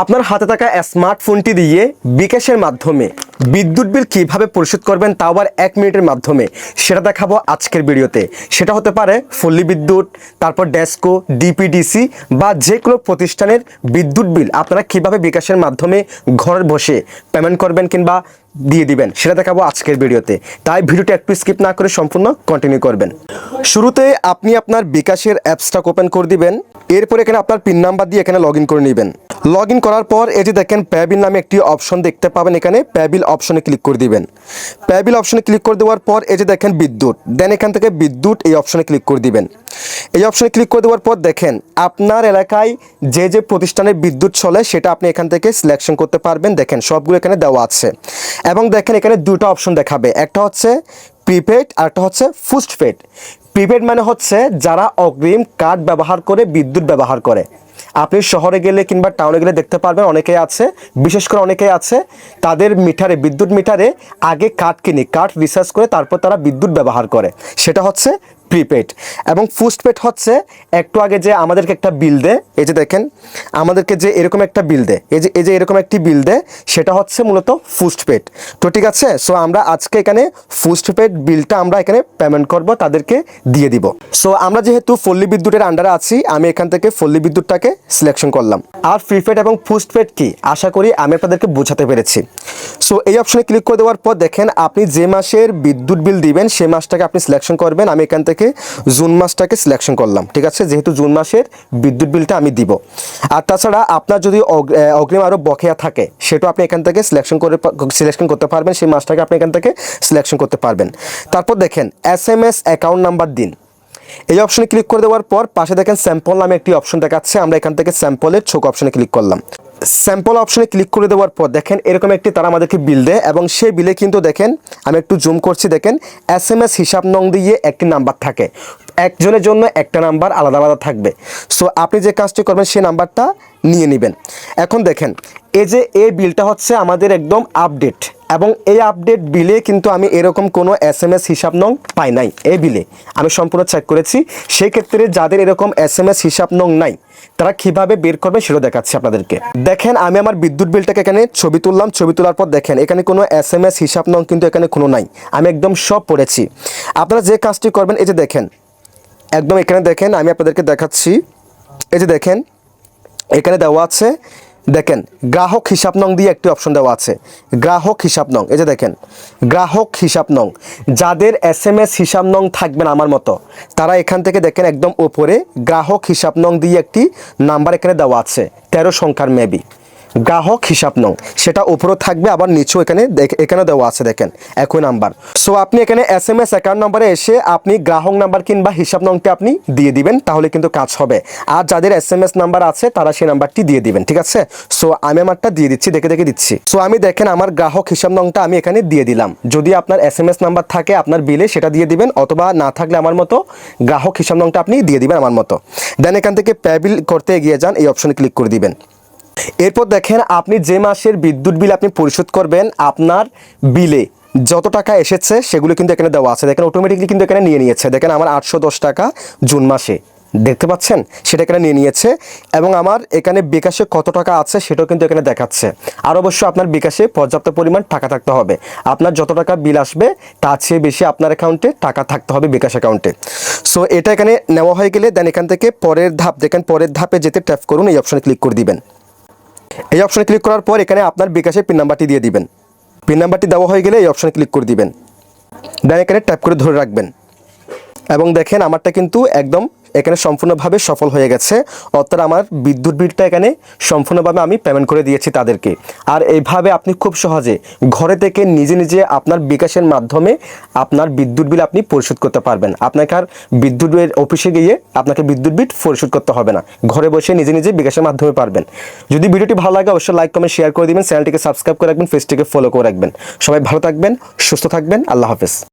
আপনার হাতে থাকা স্মার্টফোনটি দিয়ে বিকাশের মাধ্যমে বিদ্যুৎ বিল কীভাবে পরিশোধ করবেন তাও আবার এক মিনিটের মাধ্যমে, সেটা দেখাবো আজকের ভিডিওতে। সেটা হতে পারে ফল্লি বিদ্যুৎ, তারপর ডেস্কো, ডিপিডিসি বা যে কোনো প্রতিষ্ঠানের বিদ্যুৎ বিল। আপনারা কীভাবে বিকাশের মাধ্যমে ঘরে বসে পেমেন্ট করবেন কিংবা দিয়ে দিবেন। সেটা দেখাবো আজকের ভিডিওতে। তাই ভিডিওটা একটু স্কিপ না করে সম্পূর্ণ কন্টিনিউ করবেন। শুরুতে আপনি আপনার বিকাশের অ্যাপসটা ওপেন করে দিবেন। এরপর এখানে আপনার পিন নাম্বার দিয়ে এখানে লগ করে নেবেন। লগ ইন করার পর এই যে দেখেন প্যাবিল নামে একটি অপশন দেখতে পাবেন এখানে। প্যাবিল অপশনে ক্লিক করে দিবেন। প্যাবিল অপশনে ক্লিক করে দেওয়ার পর এই যে দেখেন বিদ্যুৎ। দেন এখান থেকে বিদ্যুৎ এই অপশনে ক্লিক করে দিবেন। এই অপশনে ক্লিক করে দেওয়ার পর দেখেন আপনার এলাকায় যে যে প্রতিষ্ঠানের বিদ্যুৎ চলে সেটা আপনি এখান থেকে সিলেকশন করতে পারবেন। দেখেন সবগুলো এখানে দেওয়া আছে। এবং দেখেন এখানে দুটো অপশন দেখাবে। একটা হচ্ছে প্রিপেড আর একটা হচ্ছে ফুস্টপেড প্রিপেড মানে হচ্ছে যারা অগ্রিম কার্ড ব্যবহার করে, বিদ্যুৎ ব্যবহার করে। আপনি শহরে গেলে কিংবা টাউনে গেলে দেখতে পারবেন অনেকেই আছে, বিশেষ করে অনেকেই আছে, তাদের মিটারে, বিদ্যুৎ মিটারে আগে কার্ড কিনে কার্ড রিসার্চ করে তারপর তারা বিদ্যুৎ ব্যবহার করে। সেটা হচ্ছে প্রিপেড এবং ফুস্টপেড হচ্ছে একটু আগে যে আমাদেরকে একটা বিল দেয়, এই যে দেখেন, আমাদেরকে যে এরকম একটা বিল দেয়, এই যে এই যে এরকম একটি বিল দেয়, সেটা হচ্ছে মূলত ফুস্টপেড তো ঠিক আছে সো আমরা আজকে এখানে ফুস্টপেড বিলটা আমরা এখানে পেমেন্ট করব, তাদেরকে দিয়ে দিব। সো আমরা যেহেতু পল্লী বিদ্যুতের আন্ডারে আছি, আমি এখান থেকে পল্লী বিদ্যুৎটাকে সিলেকশন করলাম। আর প্রিপেড এবং ফুস্টপেড কি? আশা করি আমি আপনাদেরকে বোঝাতে পেরেছি। সো এই অপশনে ক্লিক করে দেওয়ার পর দেখেন, আপনি যে মাসের বিদ্যুৎ বিল দিবেন সেই মাসটাকে আপনি সিলেকশন করবেন। আমি এখান থেকে জুন মাসটাকে সিলেকশন করলাম, ঠিক আছে? যেহেতু জুন মাসের বিদ্যুৎ বিলটা আমি দিব। আর তাছাড়া আপনার যদি অগ্রিম আরও বকেয়া থাকে সেটাও আপনি এখান থেকে সিলেকশন করে সিলেকশন করতে পারবেন, সেই মাসটাকে আপনি এখান থেকে সিলেকশন করতে পারবেন। তারপর দেখেন S M S account number দিন। এই অপশনে ক্লিক করে দেওয়ার পর পাশে দেখেন স্যাম্পল নামে একটি অপশন দেখাচ্ছে, আমরা এখান থেকে স্যাম্পলের ছোক অপশনে ক্লিক করলাম। স্যাম্পল অপশনে ক্লিক করে দেওয়ার পর দেখেন এরকম একটি তারা আমাদেরকে বিল দেয় এবং সেই বিলে কিন্তু দেখেন, আমি একটু জুম করছি, দেখেন এস এম এস হিসাব নং দিয়ে একটি নাম্বার থাকে। একজনের জন্য একটা নাম্বার আলাদা আলাদা থাকবে। সো আপনি যে কাজটি করবেন সেই নাম্বারটা নিয়ে নেবেন। এখন দেখেন, এই যে এই বিলটা হচ্ছে আমাদের একদম আপডেট এবং এই আপডেট বিলে কিন্তু আমি এরকম কোনো এস এম এস হিসাব নং পাই নাই, এই বিলে আমি সম্পূর্ণ চেক করেছি। সেই ক্ষেত্রে যাদের এরকম এস এম এস হিসাব নং নাই তারা কীভাবে বের করবে সেটা দেখাচ্ছি আপনাদেরকে। দেখেন, আমি আমার বিদ্যুৎ বিলটাকে এখানে ছবি তুললাম। ছবি তোলার পর দেখেন, এখানে কোনো এস এম এস হিসাব নং কিন্তু এখানে কোনো নাই। আমি একদম সব পড়েছি। আপনারা যে কাজটি করবেন, এই যে দেখেন, একদম এখানে দেখেন, আমি আপনাদেরকে দেখাচ্ছি। এই যে দেখেন, এখানে দেওয়া আছে দেখেন, গ্রাহক হিসাব নং দিয়ে একটি অপশন দেওয়া আছে। গ্রাহক হিসাব নং, এই যে দেখেন, গ্রাহক হিসাব নং, যাদের এস এম এস হিসাব নং থাকবেন আমার মতো, তারা এখান থেকে দেখেন একদম ওপরে গ্রাহক হিসাব নং দিয়ে একটি নাম্বার এখানে দেওয়া আছে, তেরো সংখ্যার মেবি গ্রাহক হিসাব নং সেটা উপরেও থাকবে, আবার নিচেও এখানে এখানে দেওয়া আছে, দেখেন, একই নাম্বার। সো আপনি এখানে এস এম এস অ্যাকাউন্ট নাম্বারে এসে আপনি গ্রাহক নাম্বার কিংবা হিসাব নংটি আপনি দিয়ে দিবেন, তাহলে কিন্তু কাজ হবে। আর যাদের এস এম এস নাম্বার আছে, তারা সেই নাম্বারটি দিয়ে দিবেন, ঠিক আছে? সো আমি আমারটা দিয়ে দিচ্ছি, দেখে দেখে দিচ্ছি। সো আমি দেখেন, আমার গ্রাহক হিসাব নংটা আমি এখানে দিয়ে দিলাম। যদি আপনার এস এম এস নাম্বার থাকে, আপনার বিলে সেটা দিয়ে দিবেন, অথবা না থাকলে আমার মতো গ্রাহক হিসাব নংটা আপনি দিয়ে দিবেন আমার মতো। দেন এখান থেকে প্যাবিল করতে এগিয়ে যান, এই অপশনে ক্লিক করে দিবেন। এরপর দেখেন আপনি যে মাসের বিদ্যুৎ বিল আপনি পরিশোধ করবেন আপনার বিলে যত টাকা এসেছে সেগুলো কিন্তু এখানে দেওয়া আছে। দেখেন অটোমেটিকলি কিন্তু এখানে নিয়ে নিয়েছে। দেখেন আমার আটশো দশ টাকা জুন মাসে। দেখতে পাচ্ছেন? সেটা এখানে নিয়ে নিয়েছে এবং আমার এখানে বিকাশে কত টাকা আছে সেটাও কিন্তু এখানে দেখাচ্ছে। আর অবশ্য আপনার বিকাশে পর্যাপ্ত পরিমাণ টাকা থাকতে হবে। আপনার যত টাকা বিল আসবে, তার চেয়ে বেশি আপনার অ্যাকাউন্টে টাকা থাকতে হবে বিকাশ অ্যাকাউন্টে সো এটা এখানে নেওয়া হয়ে গেলে দেন এখান থেকে পরের ধাপ, দেখেন পরের ধাপে যেতে ট্যাপ করুন, এই অপশানে ক্লিক করে দিবেন। এই অপশনে ক্লিক করার পর এখানে আপনার বিকাশের পিন নাম্বারটি দিয়ে দিবেন। পিন নাম্বারটি দেওয়া হয়ে গেলে এই অপশনে ক্লিক করে দিবেন। দেন এখানে ট্যাপ করে ধরে রাখবেন। এবং দেখেন আমারটা কিন্তু একদম এখানে সম্পূর্ণভাবে সফল হয়ে গেছে। অর্থাৎ আমার বিদ্যুৎ বিলটা এখানে সম্পূর্ণভাবে আমি পেমেন্ট করে দিয়েছি তাদেরকে। আর এইভাবে আপনি খুব সহজে ঘরে থেকে নিজে নিজে আপনার বিকাশের মাধ্যমে আপনার বিদ্যুৎ বিল আপনি পরিশোধ করতে পারবেন। আপনাকে আর বিদ্যুৎ অফিসে গিয়ে আপনাকে বিদ্যুৎ বিল পরিশোধ করতে হবে না। ঘরে বসে নিজে নিজে বিকাশের মাধ্যমে পারবেন। যদি ভিডিওটি ভালো লাগে অবশ্যই লাইক কমেন্ট শেয়ার করে দিবেন। চ্যানেলটিকে সাবস্ক্রাইব করে রাখবেন ফেসটিকে ফলো করে রাখবেন। সবাই ভালো থাকবেন, সুস্থ থাকবেন। আল্লাহ হাফেজ।